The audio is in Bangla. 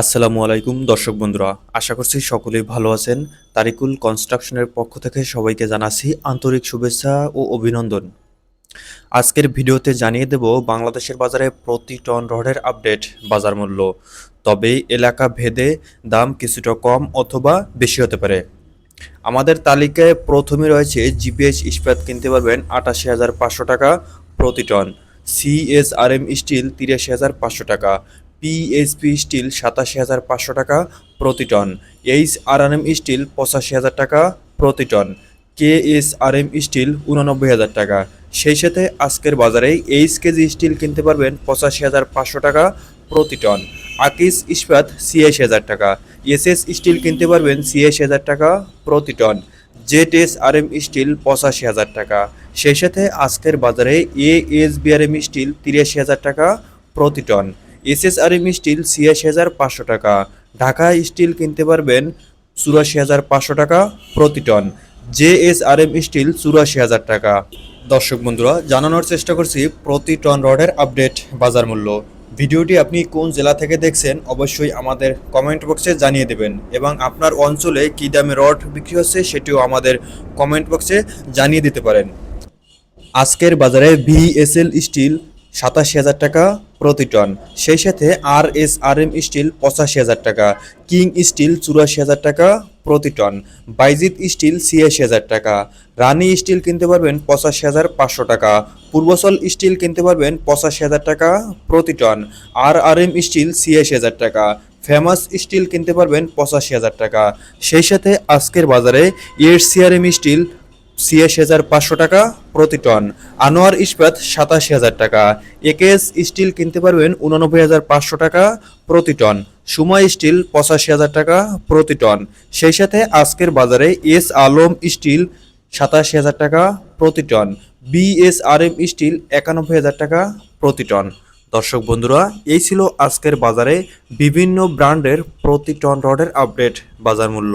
আসসালামু আলাইকুম, দর্শক বন্ধুরা। আশা করছি সকলেই ভালো আছেন। তারিকুল কনস্ট্রাকশনের পক্ষ থেকে সবাইকে জানাচ্ছি আন্তরিক শুভেচ্ছা ও অভিনন্দন। আজকের ভিডিওতে জানিয়ে দেব, বাংলাদেশের বাজারে প্রতি টন রডের আপডেট বাজার মূল্য। তবে এলাকা ভেদে দাম কিছুটা কম অথবা বেশি হতে পারে। আমাদের তালিকায় প্রথমে রয়েছে জিপিএস ইস্পাত কিনতে পারবেন আটাশি হাজার পাঁচশো টাকা প্রতি টন। সিএসআরএম স্টিল তিরাশি হাজার পাঁচশো টাকা। পিএসপি স্টিল সাতাশি হাজার পাঁচশো টাকা প্রতি ton H R M steel পঁচাশি হাজার টাকা প্রতি ton K S R M steel উনানব্বই হাজার টাকা। সেই সাথে আজকের বাজারে এইচ কেজি স্টিল কিনতে পারবেন পঁচাশি হাজার পাঁচশো টাকা প্রতি টন আকিস ইস্পাত ছিয়াশি হাজার টাকা এসএস স্টিল কিনতে পারবেন ছিয়াশি হাজার টাকা প্রতি ton Z S R M steel পঁচাশি হাজার টাকা। সেই সাথে আজকের বাজারে এ এস বিআরএম স্টিল তিরাশি হাজার টাকা প্রতি ton S S R M steel ছিয়াশি হাজার পাঁচশো টাকা। ঢাকা স্টিল কিনতে পারবেন চুরাশি হাজার পাঁচশো টাকা প্রতি ton. J S R M steel চুরাশি হাজার টাকা। দর্শক বন্ধুরা, জানানোর চেষ্টা করছি প্রতি টন রডের আপডেট বাজার মূল্য। ভিডিওটি আপনি কোন জেলা থেকে দেখছেন অবশ্যই আমাদের কমেন্ট বক্সে জানিয়ে দেবেন এবং আপনার অঞ্চলে কী দামে রড বিক্রি হচ্ছে সেটিও আমাদের কমেন্ট বক্সে জানিয়ে দিতে পারেন। আজকের বাজারে ভিএসএল স্টিল সাতাশি হাজার টাকা প্রতি টন। সেই সাথে R S R M steel পঁচাশি হাজার টাকা কিং স্টিল চুরাশি হাজার টাকা প্রতি টন বাইজিত স্টিল ছিয়াশি হাজার টাকা রানী স্টিল কিনতে পারবেন পঁচাশি হাজার পাঁচশো টাকা পূর্বচল স্টিল কিনতে পারবেন পঁচাশি হাজার টাকা প্রতি ton R R M steel ছিয়াশি হাজার টাকা ফেমাস স্টিল কিনতে পারবেন পঁচাশি হাজার টাকা। সেই সাথে আজকের বাজারে এর সিআরএম স্টিল ছিয়াশি হাজার পাঁচশো টাকা প্রতি টন। আনোয়ার ইস্পাত সাতাশি হাজার টাকা। একেএস স্টিল কিনতে পারবেন উননব্বই হাজার পাঁচশো টাকা প্রতি টন। সুমা স্টিল পঁচাশি হাজার টাকা প্রতি টন। সেই সাথে আজকের বাজারে এস আলম স্টিল সাতাশি হাজার টাকা প্রতি টন। বিএসআরএম স্টিল একানব্বই হাজার টাকা প্রতি টন। দর্শক বন্ধুরা, এই ছিল আজকের বাজারে বিভিন্ন ব্র্যান্ডের প্রতি টন রডের আপডেট বাজার মূল্য।